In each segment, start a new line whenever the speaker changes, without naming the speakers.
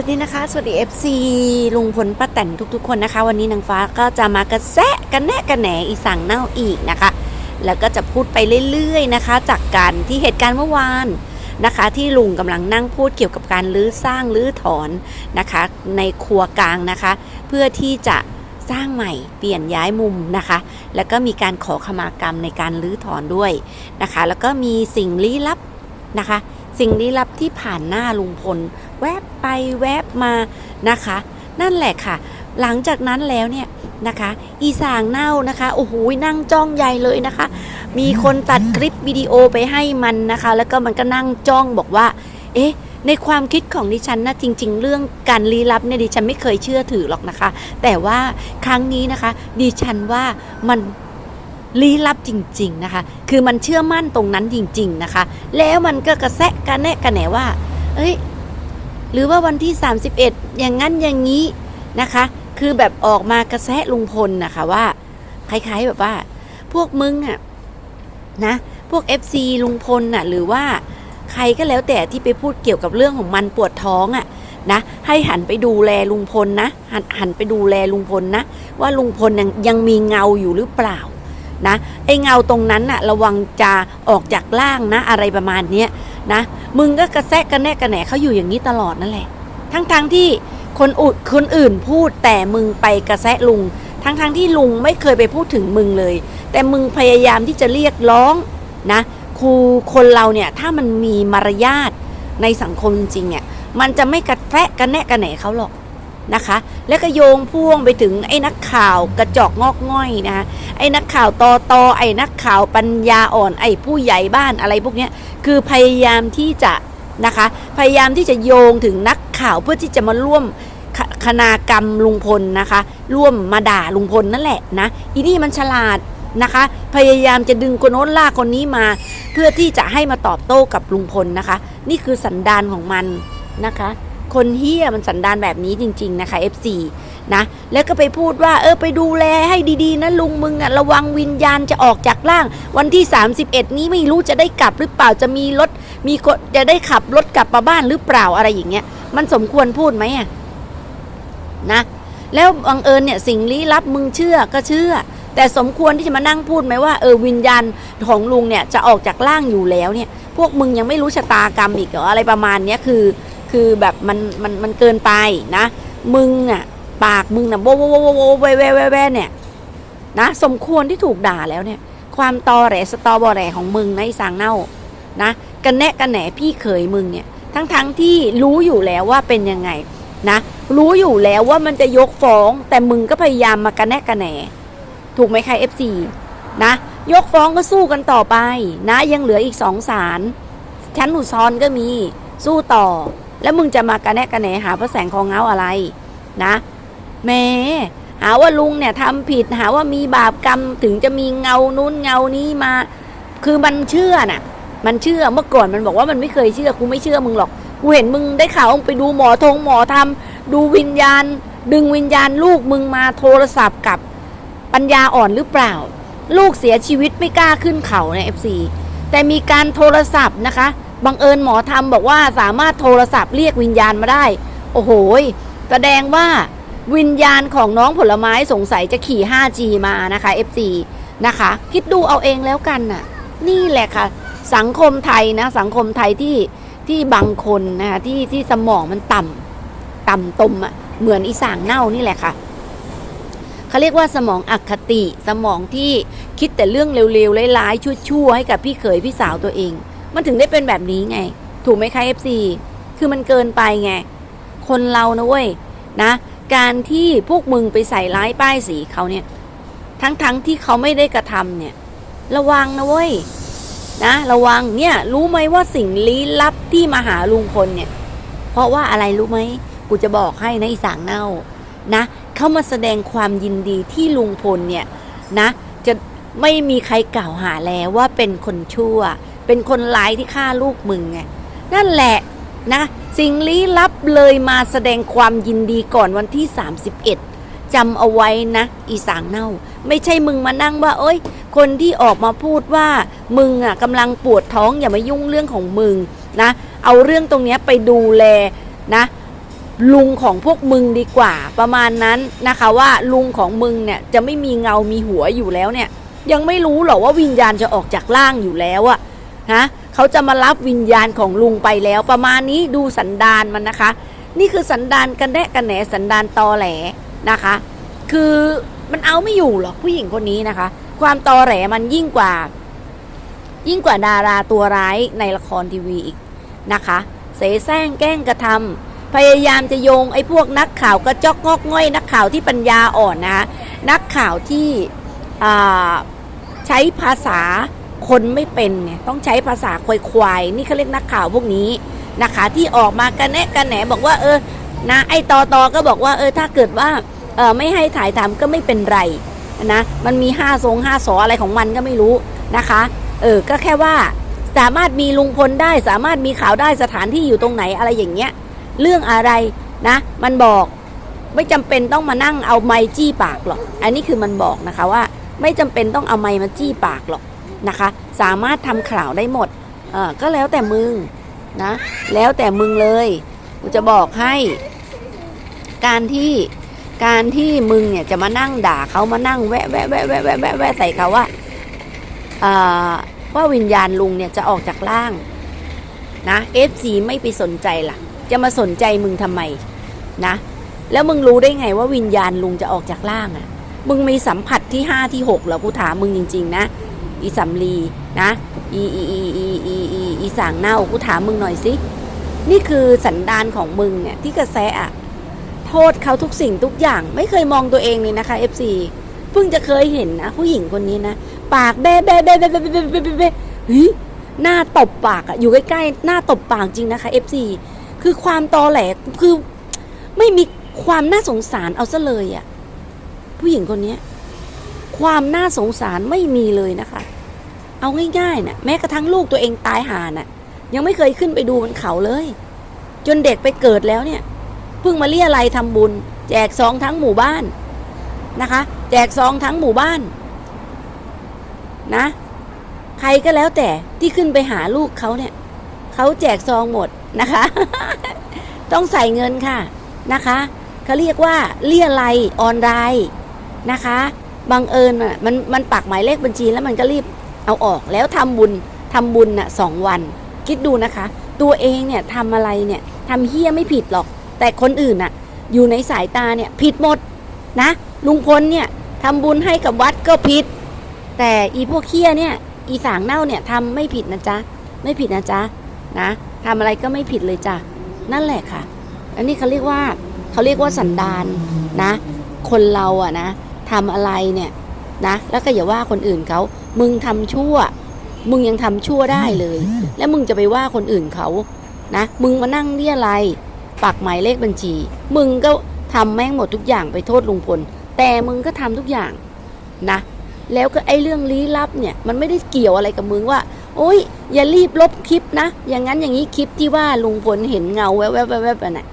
วัสดีนะคะ สวัสดี FC ลุงพลป้าแตนทุกๆ คนนะคะ วันนี้นางฟ้าก็จะมากระแซะกันแน่กันแหนอีสั่งเน่าอีกนะคะ แล้วก็จะพูดไปเรื่อยๆนะคะ จากการที่เหตุการณ์เมื่อวานนะคะ ที่ลุงกำลังนั่งพูดเกี่ยวกับการรื้อสร้างรื้อถอนนะคะ ในครัวกลางนะคะ เพื่อที่จะสร้างใหม่เปลี่ยนย้ายมุมนะคะ แล้วก็มีการขอขมากรรมในการรื้อถอนด้วยนะคะ แล้วก็มีสิ่งลี้ลับนะคะ สิ่งลี้ลับที่ผ่านหน้าลุงพล แวบไปแวบมานะคะ นั่นแหละค่ะ หลังจากนั้นแล้วเนี่ยนะคะ อีสางเน่านะคะโอ้โหนั่งจ้องใหญ่เลยนะคะ มีคนตัดคลิปวิดีโอไปให้มันนะคะ แล้วก็มันก็นั่งจ้องบอกว่า เอ๊ะในความคิดของดิฉันนะจริง ๆ เรื่องการลี้ลับเนี่ยดิฉันไม่เคยเชื่อถือหรอกนะคะ แต่ว่าครั้งนี้นะคะ ดิฉันว่ามัน ลี้ลับจริง ๆนะคะ คือมันเชื่อมั่นตรงนั้นจริง ๆนะคะ แล้วมันก็กระแซะกระแนะกระแหนว่า เอ้ย หรือว่าวันที่ 31 อย่างนั้นอย่างนี้นะคะ คือแบบออกมากระแสะลุงพลนะคะว่า คล้ายๆแบบว่า พวกมึงอะนะ พวก FC ลุงพลน่ะ หรือว่าใครก็แล้วแต่ที่ไปพูดเกี่ยวกับเรื่องของมันปวดท้องอะนะให้หันไปดูแลลุงพลนะหันหันไปดูแลลุงพลนะ ว่าลุงพลยังยังมีเงาอยู่หรือเปล่า นะไอเงาตรงนั้นน่ะระวังจะออกจากล่างนะ อะไรประมาณเนี้ยนะมึงก็กระแซะกระแนะกระแหนเขาอยู่อย่างนี้ตลอดนั่นแหละ ทั้งๆทที่คนอุดคนอื่นพูดแต่มึงไปกระแซะลุง ทั้งๆทที่ลุงไม่เคยไปพูดถึงมึงเลย แต่มึงพยายามที่จะเรียกร้องนะครูคนเราเนี่ยถ้ามันมีมารยาทในสังคมจริงๆเนี่ยมันจะไม่กระแซะกระแนะกระแหนเขาหรอกนะคะ แล้วก็โยงพ่วงไปถึงไอ้นักข่าวกระจอกงอกง่อยนะคะ ไอ้นักข่าวตอตอไอ้นักข่าวปัญญาอ่อน ไอ้ผู้ใหญ่บ้านอะไรพวกเนี้ยคือพยายามที่จะนะคะ พยายามที่จะโยงถึงนักข่าวเพื่อที่จะมาร่วมคณากรรมลุงพลนะคะ ร่วมมาด่าลุงพลนั่นแหละนะอีนี่มันฉลาดนะคะ พยายามจะดึงคนโน้นลากคนนี้มา เพื่อที่จะให้มาตอบโต้กับลุงพลนะคะ นี่คือสันดานของมันนะคะ คนเฮี้ยมันสันดานแบบนี้จริง ๆ นะคะ FC นะแล้วก็ไปพูดว่าเออไปดูแลให้ดีๆนะลุงมึงอะระวังวิญญาณจะออกจากร่าง วันที่ 31 นี้ไม่รู้จะได้กลับหรือเปล่าจะมีรถมีคนจะได้ขับรถกลับมาบ้านหรือเปล่าอะไรอย่างเงี้ยมันสมควรพูดไหมอะนะแล้วบังเอิญเนี่ยสิ่งลี้ลับมึงเชื่อก็เชื่อ แต่สมควรที่จะมานั่งพูดไหมว่าเออวิญญาณของลุงเนี่ยจะออกจากร่างอยู่แล้วเนี่ย พวกมึงยังไม่รู้ชะตากรรมอีกเหรออะไรประมาณเนี้ยคือ คือแบบมันมันมันเกินไปนะ มึงอะ ปากมึงน่ะโวโวโวโวโวแวแวแวแวเนี่ยนะสมควรที่ถูกด่าแล้วเนี่ย ความตอแหลสตอบอแหลของมึงในสางเน่านะกันแนะกันแหนพี่เขยมึงเนี่ย ทั้งทั้งๆที่รู้อยู่แล้วว่าเป็นยังไงนะรู้อยู่แล้วว่ามันจะยกฟ้อง แต่มึงก็พยายามมากันแนะกันแหนถูกไหมคะ FC นะยกฟ้องก็สู้กันต่อไป นะ ยังเหลืออีกสองศาลชั้นอุทธรณ์ก็มีสู้ต่อ แล้วมึงจะมากันแนะกันแหนหาพระแสงของเงาอะไร นะ แม่หาว่าลุงเนี่ยทำผิดหาว่ามีบาปกรรมถึงจะมีเงานู้นเงานี้มา คือมันเชื่อน่ะ มันเชื่อเมื่อก่อนมันบอกว่ามันไม่เคยเชื่อกูไม่เชื่อมึงหรอกกูเห็นมึงได้ข่าวไปดูหมอทงหมอทำดูวิญญาณ ดึงวิญญาณลูกมึงมาโทรศัพท์กับปัญญาอ่อนหรือเปล่า ลูกเสียชีวิตไม่กล้าขึ้นเขาในเอฟซีแต่มีการโทรศัพท์นะคะบังเอิญหมอทำบอกว่าสามารถโทรศัพท์เรียกวิญญาณมาได้ โอ้โหแสดงว่า วิญญาณของน้องผลไม้สงสัยจะขี่ 5G มานะคะ FC นะคะ คิดดูเอาเองแล้วกันน่ะ นี่แหละค่ะ สังคมไทยนะ สังคมไทยที่ที่บางคนนะคะที่ที่สมองมันต่ำต่ำตมอะ่ะเหมือนอีสางเน่านี่แหละค่ะเขาเรียกว่าสมองอคติสมองที่คิดแต่เรื่องเร็วๆร้ายๆชั่วๆให้กับพี่เขยพี่สาวตัวเอง มันถึงได้เป็นแบบนี้ไง ถูกไหมคะ FC คือมันเกินไปไง คนเรานะเว้ยนะ การที่พวกมึงไปใส่ร้ายป้ายสีเขาเนี่ย ทั้งๆทที่เขาไม่ได้กระทำเนี่ย ระวังนะเว้ยนะระวังเนี่ย รู้ไหมว่าสิ่งลี้ลับที่มาหาลุงพลเนี่ย เพราะว่าอะไรรู้ไหมกูจะบอกให้นะอีสางเน่านะเขามาแสดงความยินดีที่ลุงพลเนี่ยนะ จะไม่มีใครกล่าวหาแล้วว่าเป็นคนชั่ว เป็นคนร้ายที่ฆ่าลูกมึงไงนั่นแหละ นะสิ่งลี้ลับเลยมาแสดงความยินดีก่อนวันที่ 31จำเอาไว้นะ อีสางเน่า ไม่ใช่มึงมานั่งว่า เอ้ย คนที่ออกมาพูดว่า มึงอะกำลังปวดท้องอย่ามายุ่งเรื่องของมึงนะ เอาเรื่องตรงนี้ไปดูแลนะลุงของพวกมึงดีกว่าประมาณนั้นนะคะว่าลุงของมึงเนี่ยจะไม่มีเงามีหัวอยู่แล้วเนี่ย ยังไม่รู้หรอกว่าวิญญาณจะออกจากร่างอยู่แล้วอะนะ เขาจะมารับวิญญาณของลุงไปแล้ว ประมาณนี้ดูสันดานมันนะคะ นี่คือสันดานกันแนะกันแหนสันดานตอแหลนะคะ คือมันเอาไม่อยู่หรอกผู้หญิงคนนี้นะคะ ความตอแหลมันยิ่งกว่า ยิ่งกว่าดาราตัวร้ายในละครทีวีอีกนะคะ เสแสร้งแกล้งกระทำพยายามจะโยงไอ้พวกนักข่าวกระจอกงอกง่อย นักข่าวที่ปัญญาอ่อนนะคะนักข่าวที่ใช้ภาษา คนไม่เป็นเนี่ยต้องใช้ภาษาควายควายนี่เขาเรียกนักข่าวพวกนี้นะคะ ที่ออกมากันแนะกันแหนบอกว่า เออนะไอ้ตอตอก็บอกว่าเออถ้าเกิดว่าเออไม่ให้ถ่ายทำก็ไม่เป็นไรนะมันมีห้าทรงห้าสออะไรของมันก็ไม่รู้นะคะเออก็แค่ว่าสามารถมีลุงพลได้สามารถมีข่าวได้สถานที่อยู่ตรงไหนอะไรอย่างเงี้ย เรื่องอะไรนะ มันบอกไม่จำเป็นต้องมานั่งเอาไม้จี้ปากหรอก อันนี้คือมันบอกนะคะว่า ไม่จำเป็นต้องเอาไม้มาจี้ปากหรอก นะคะ สามารถทำข่าวได้หมดก็แล้วแต่มึงนะ แล้วแต่มึงเลยกูจะบอกให้ การที่การที่มึงเนี่ยจะมานั่งด่าเขามานั่งแวะแวะแวะแวะแวะแวะแวะใส่เขาว่าว่าวิญญาณลุงเนี่ยจะออกจากร่างนะเอฟซีไม่ไปสนใจล่ะ จะมาสนใจมึงทำไมนะ แล้วมึงรู้ได้ไงว่าวิญญาณลุงจะออกจากร่างอะ่ะ มึงมีสัมผัสที่ห้าที่หกเหรอกูถามมึงจริง ๆ นะ อีสำลีนะอีอีอีอีอีอีอีสางเน่ากูถามมึงหน่อยสินี่คือสันดานของมึงเนี่ยที่กระแสอะโทษเขาทุกสิ่งทุกอย่างไม่เคยมองตัวเองเลยนะคะ FC เพิ่งจะเคยเห็นนะผู้หญิงคนนี้นะ ปากแบ้แบ้แบ้แบ้แบ้แบ้แบ้แบ้แบ้เฮ้ยหน้าตบปากอะอยู่ใกล้ๆหน้าตบปากจริงนะคะ FC คือความตอแหลคือไม่มีความน่าสงสารเอาซะเลยอะผู้หญิงคนนี้ ความน่าสงสารไม่มีเลยนะคะ เอาง่ายๆนะแม้กระทั่งลูกตัวเองตายหาน่ะ ยังไม่เคยขึ้นไปดูบนเขาเลย จนเด็กไปเกิดแล้วเนี่ยเพิ่งมาเรียอะไรยทำบุญ แจกซองทั้งหมู่บ้านนะคะ แจกซองทั้งหมู่บ้านนะ ใครก็แล้วแต่ที่ขึ้นไปหาลูกเขาเนี่ยเขาแจกซองหมดนะคะ ต้องใส่เงินค่ะนะคะเขาเรียกว่าเรียอะไรออนไลน์นะคะ บังเอิญอะมันมันปักหมายเลขบัญชีแล้วมันก็รีบเอาออกแล้วทำบุญทำบุญน่ะสองวัน คิดดูนะคะ ตัวเองเนี่ยทำอะไรเนี่ยทำเฮี้ยไม่ผิดหรอก แต่คนอื่นน่ะ อยู่ในสายตาเนี่ยผิดหมดนะลุงพลเนี่ยทำบุญให้กับวัดก็ผิด แต่อีพวกเฮี้ยเนี่ย อีสางเน่าเนี่ยทำไม่ผิดนะจ๊ะไม่ผิดนะจ๊ะนะทำอะไรก็ไม่ผิดเลยจ้ะนั่นแหละค่ะ อันนี้เขาเรียกว่าเขาเรียกว่าสันดานนะ คนเราอะนะ ทำอะไรเนี่ยนะแล้วก็อย่าว่าคนอื่นเขามึงทำชั่ว มึงยังทำชั่วได้เลย แล้วมึงจะไปว่าคนอื่นเขานะมึงมานั่งเรียอะไรยปักหมายเลขบัญชี มึงก็ทำแม่งหมดทุกอย่างไปโทษลุงพล แต่มึงก็ทำทุกอย่างนะแล้วก็ไอ้เรื่องลี้ลับเนี่ยมันไม่ได้เกี่ยวอะไรกับมึงว่า โอ๊ยอย่ารีบลบคลิปนะ อย่างนั้นอย่างนี้คลิปที่ว่าลุงพลเห็นเงาแวบๆๆๆน่ะ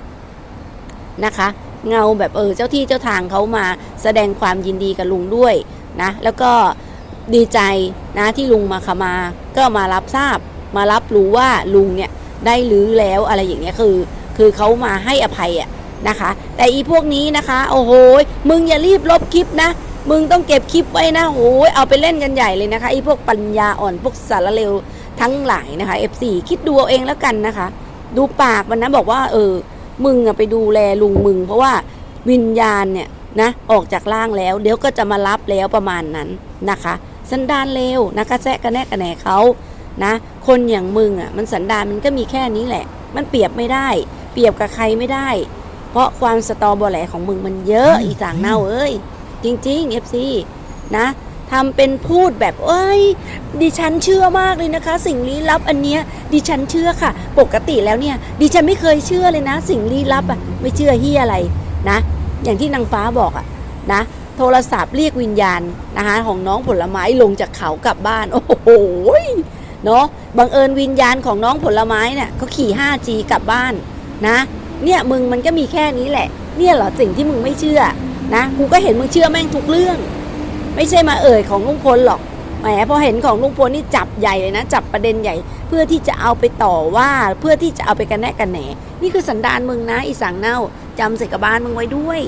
นะคะ เงาแบบเออเจ้าที่เจ้าทางเขามาแสดงความยินดีกับลุงด้วยนะแล้วก็ดีใจนะที่ลุงมาขมา ก็มารับทราบ มารับรู้ว่าลุงเนี่ยได้รื้อแล้วอะไรอย่างเงี้ยคือ คือเขามาให้อภัยอะนะคะ แต่อีพวกนี้นะคะ โอ้โหยมึงอย่ารีบลบคลิปนะมึงต้องเก็บคลิปไว้นะโอ้ยเอาไปเล่นกันใหญ่เลยนะคะไอ้พวกปัญญาอ่อนพวกสารเลวทั้งหลายนะคะ F4 คิดดูเอาเองแล้วกันนะคะ ดูปากมันนะบอกว่าเออ มึงอะไปดูแลลุงมึง เพราะว่าวิญญาณเนี่ยนะออกจากร่างแล้ว เดี๋ยวก็จะมารับแล้วประมาณนั้นนะคะ สันดานเลวนะคะแซะกระแนะกระแหนเขานะ คนอย่างมึงอะมันสันดานมันก็มีแค่นี้แหละ มันเปรียบไม่ได้ เปรียบกับใครไม่ได้ เพราะความสตอเบอแหลของมึงมันเยอะอีสางเน่าเอ้ยจริงๆ FC นะ ทำเป็นพูดแบบเอ้ย ดิฉันเชื่อมากเลยนะคะ สิ่งลี้ลับอันเนี้ยดิฉันเชื่อค่ะ ปกติแล้วเนี่ย ดิฉันไม่เคยเชื่อเลยนะ สิ่งลี้ลับอะไม่เชื่อเฮียอะไรนะ อย่างที่นางฟ้าบอกอะนะ โทรศัพท์เรียกวิญญาณนะคะของน้องผลไม้ลงจากเขากลับบ้าน โอ้โหเนาะบังเอิญวิญญาณของน้องผลไม้เนี่ยเขาขี่ 5G กลับบ้านนะ เนี่ยมึงมันก็มีแค่นี้แหละ เนี่ยเหรอสิ่งที่มึงไม่เชื่อนะกูก็เห็นมึงเชื่อแม่งทุกเรื่อง ไม่ใช่มาเอ่ยของลุงพลหรอกแหมพอเห็นของลุงพลนี่จับใหญ่เลยนะ จับประเด็นใหญ่ เพื่อที่จะเอาไปต่อว่าเพื่อที่จะเอาไปกันแนะกันแหนนี่คือสันดานมึงนะอีสังเน่าจำเสกระบาลมึงไว้ด้วย